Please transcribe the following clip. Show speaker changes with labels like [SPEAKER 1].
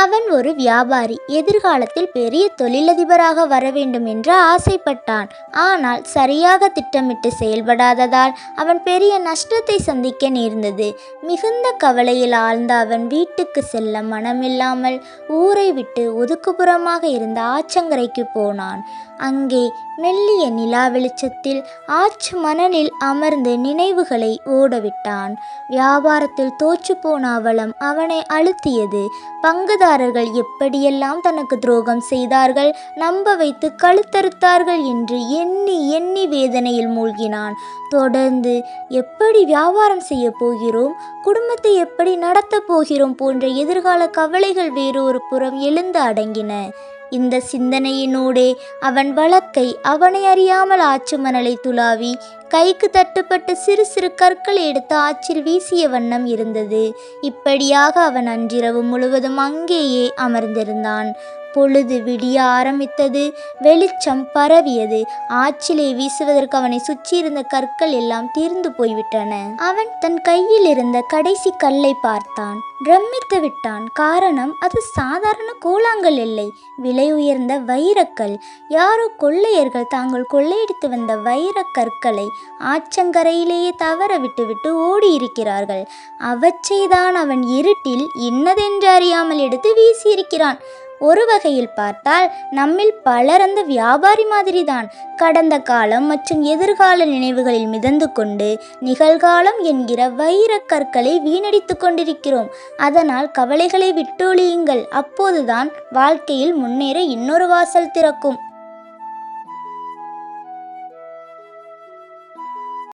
[SPEAKER 1] அவன் ஒரு வியாபாரி. எதிர்காலத்தில் பெரிய தொழிலதிபராக வர வேண்டும் என்று ஆசைப்பட்டான். ஆனால் சரியாக திட்டமிட்டு செயல்படாததால் அவன் பெரிய நஷ்டத்தை சந்திக்க நேர்ந்தது. மிகுந்த கவலையில் ஆழ்ந்த அவன் வீட்டுக்கு செல்ல மனமில்லாமல் ஊரை விட்டு ஒதுக்குப்புறமாக இருந்த ஆச்சங்கரைக்கு போனான். அங்கே மெல்லிய நிலா வெளிச்சத்தில் ஆச்சு மணலில் அமர்ந்து நினைவுகளை ஓடவிட்டான். வியாபாரத்தில் தோற்றுப்போன அவலம் அவனை அழுத்தியது. பங்குதாரர்கள் எப்படியெல்லாம் தனக்கு துரோகம் செய்தார்கள் நம்ப வைத்து கழுத்தறுத்தார்கள் என்று எண்ணி எண்ணி வேதனையில் மூழ்கினான். தொடர்ந்து எப்படி வியாபாரம் செய்ய போகிறோம்? குடும்பத்தை எப்படி நடத்தப் போகிறோம்? போன்ற எதிர்கால கவலைகள் வேறொரு புறம் எழுந்து அடங்கின. இந்த சிந்தனையினூடே அவன் வழக்கை அவனை அறியாமல் ஆற்று மணலை துளாவி. கைக்கு தட்டுப்பட்டு சிறு சிறு கற்களை எடுத்து ஆற்றில் வீசிய வண்ணம் இருந்தது. இப்படியாக அவன் அன்றிரவு முழுவதும் அங்கேயே அமர்ந்திருந்தான். பொழுது விடிய ஆரம்பித்தது. வெளிச்சம் பரவியது. ஆற்றிலே வீசுவதற்கு அவனை சுற்றியிருந்த கற்கள் எல்லாம் தீர்ந்து போய்விட்டன. அவன் தன் கையில் இருந்த கடைசி கல்லை பார்த்தான். பிரமித்து விட்டான். காரணம் அது சாதாரண கூழாங்கல் இல்லை. விலை உயர்ந்த வைரக்கல். யாரோ கொள்ளையர்கள் தாங்கள் கொள்ளையடித்து வந்த வைரக் கற்களை ஆற்றங்கரையிலேயே தவற விட்டுவிட்டு ஓடியிருக்கிறார்கள். அவற்றைதான் அவன் இருட்டில் இன்னதென்று அறியாமல் எடுத்து வீசியிருக்கிறான். ஒரு வகையில் பார்த்தால் நம்மில் பலர் அந்த வியாபாரி மாதிரிதான். கடந்த காலம் மற்றும் எதிர்கால நினைவுகளில் மிதந்து கொண்டு நிகழ்காலம் என்கிற வைரக்கற்களை வீணடித்து கொண்டிருக்கிறோம். அதனால் கவலைகளை விட்டொழியுங்கள். அப்போதுதான் வாழ்க்கையில் முன்னேற இன்னொரு வாசல் திறக்கும்.